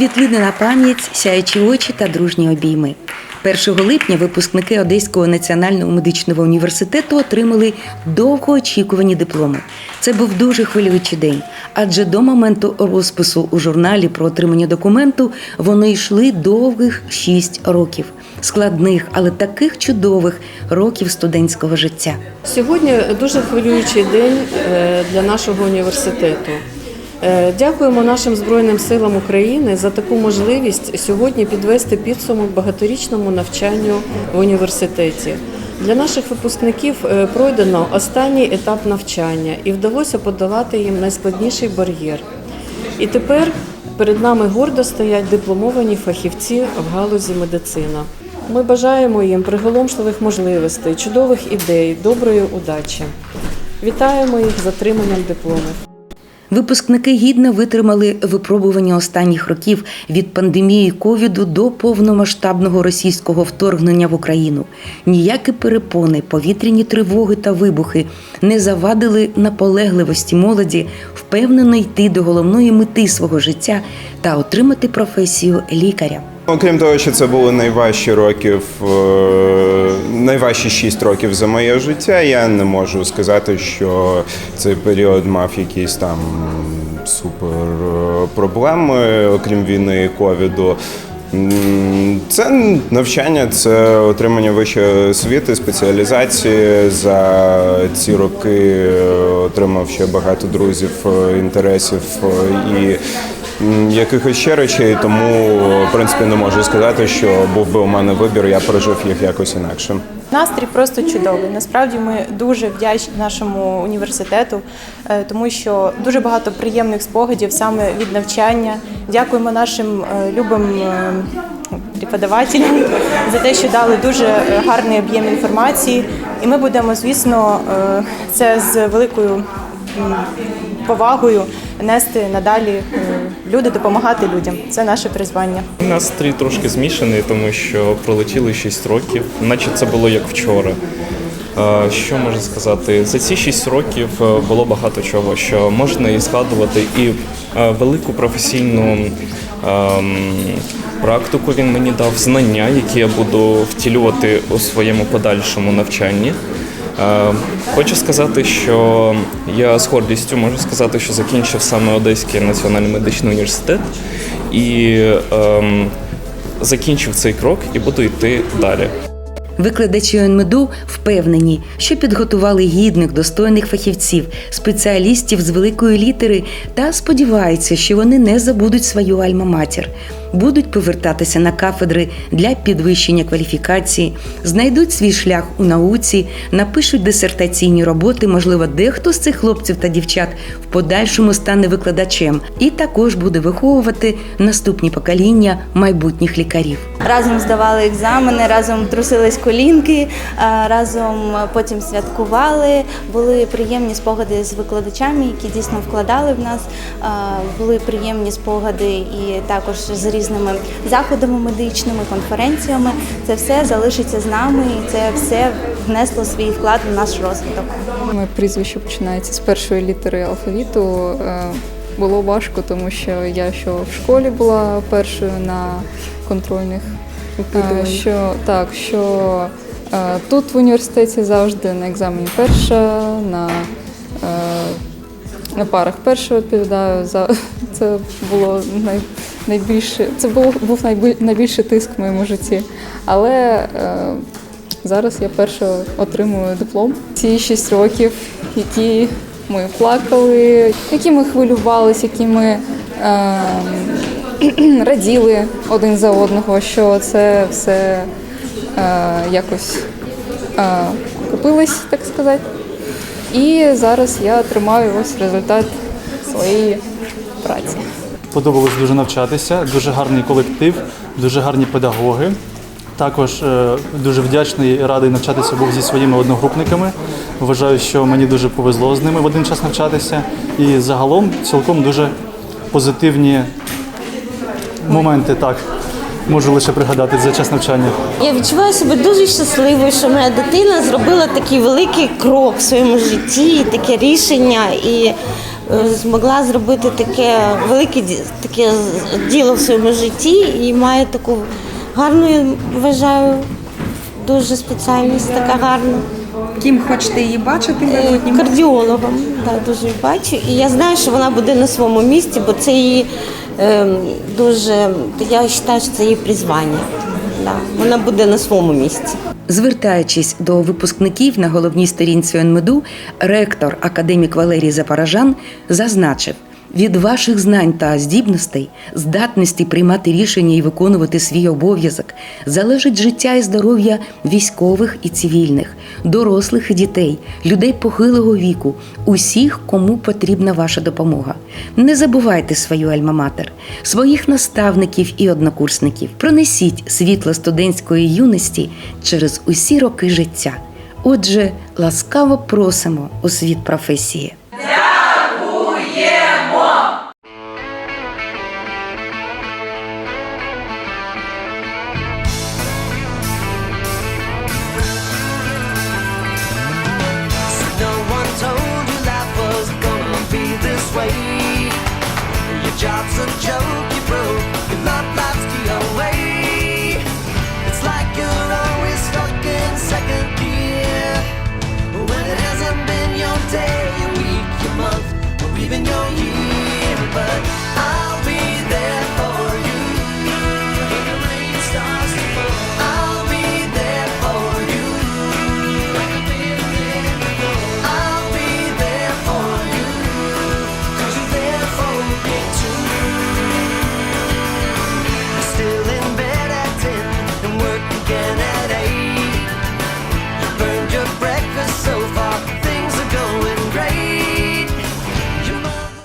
світлини на пам'ять, сяючі очі та дружні обійми. 1 липня випускники Одеського національного медичного університету отримали довгоочікувані дипломи. Це був дуже хвилюючий день, адже до моменту розпису у журналі про отримання документу вони йшли довгих 6 років, складних, але таких чудових років студентського життя. Сьогодні дуже хвилюючий день е, для нашого університету. Е, Дякуємо нашим Збройним силам України за таку можливість сьогодні підвести підсумок багаторічному навчанню в університеті. Для наших випускників е, пройдено останній етап навчання і вдалося подолати їм найскладніший бар'єр. І тепер перед нами гордо стоять дипломовані фахівці в галузі медицина. Ми бажаємо їм приголомшливих можливостей, чудових ідей, доброї удачі. Вітаємо їх з отриманням дипломів. Випускники гідно витримали випробування останніх років від пандемії ковіду до повномасштабного російського вторгнення в Україну. Ніякі перепони, повітряні тривоги та вибухи не завадили наполегливості молоді впевнено йти до головної мети свого життя та отримати професію лікаря. Окрім того, що це були найважчі років, е, найважчі шість років за моє життя, я не можу сказати, що цей період мав якісь там супер е, проблеми, окрім війни і ковіду. Це навчання, це отримання вищої освіти, спеціалізації. За ці роки е, отримав ще багато друзів, інтересів і якихось ще речей, тому в принципі не можу сказати, що був би у мене вибір, я прожив їх якось інакше. Настрій просто чудовий. Насправді ми дуже вдячні нашому університету, е, тому що дуже багато приємних спогадів саме від навчання. Дякуємо нашим е, любим е, преподавателям за те, що дали дуже гарний об'єм інформації. І ми будемо, звісно, це з великою повагою нести надалі е, люди, допомагати людям. Це наше призвання. Настрій трошки змішаний, тому що пролетіли 6 років, наче це було як вчора. Що можу сказати? За ці 6 років е, було багато чого, що можна і згадувати, і е, велику професійну ем, практику він мені дав, знання, які я буду втілювати у своєму подальшому навчанні. Е, Хочу сказати, що я з гордістю можу сказати, що закінчив саме Одеський національний медичний університет і ем, закінчив цей крок і буду йти далі. Викладачі ОНМЕДУ впевнені, що підготували гідних, достойних фахівців, спеціалістів з великої літери та сподіваються, що вони не забудуть свою альма-матір, будуть повертатися на кафедри для підвищення кваліфікації, знайдуть свій шлях у науці, напишуть дисертаційні роботи. Можливо, дехто з цих хлопців та дівчат в подальшому стане викладачем і також буде виховувати наступні покоління майбутніх лікарів. Разом здавали екзамени, разом трусились колінки, разом потім святкували. Були приємні спогади з викладачами, які дійсно вкладали в нас. Були приємні спогади і також з різними заходами медичними, конференціями. Це все залишиться з нами, і це все внесло свій вклад в наш розвиток. Моє прізвище починається з першої літери алфавіту. Е, Було важко, тому що я що в школі була першою на контрольних, е, що так, що е, тут в університеті завжди на екзамені перша, на, на парах перша відповідаю. За це було най, найбільше. Це був, був найбільший тиск в моєму житті. Але е, Зараз я перша отримую диплом. Ці шість років, які ми плакали, які ми хвилювалися, які ми е, раділи один за одного, що це все е, якось е, купилось, так сказати. І зараз я тримаю ось результат своєї праці. Подобалось дуже навчатися, дуже гарний колектив, дуже гарні педагоги. Також е, дуже вдячний і радий навчатися був зі своїми одногрупниками. Вважаю, що мені дуже повезло з ними в один час навчатися. І загалом цілком дуже позитивні моменти так можу лише пригадати за час навчання. Я відчуваю себе дуже щасливою, що моя дитина зробила такий великий крок в своєму житті, таке рішення. І змогла зробити таке велике таке діло в своєму житті і має таку гарну, я вважаю, дуже спеціальність, така гарна. Ким хочете її бачити Е, Кардіологом, да, дуже її бачу. І я знаю, що вона буде на своєму місці, бо це її е, дуже, я вважаю, що це її призвання. Да. Вона буде на своєму місці. Звертаючись до випускників на головній сторінці ОНМДУ, ректор академік Валерій Запорожан зазначив. Від ваших знань та здібностей, здатності приймати рішення і виконувати свій обов'язок залежить життя і здоров'я військових і цивільних, дорослих і дітей, людей похилого віку, усіх, кому потрібна ваша допомога. Не забувайте свою альма-матер, своїх наставників і однокурсників. Пронесіть світло студентської юності через усі роки життя. Отже, ласкаво просимо у світ професії.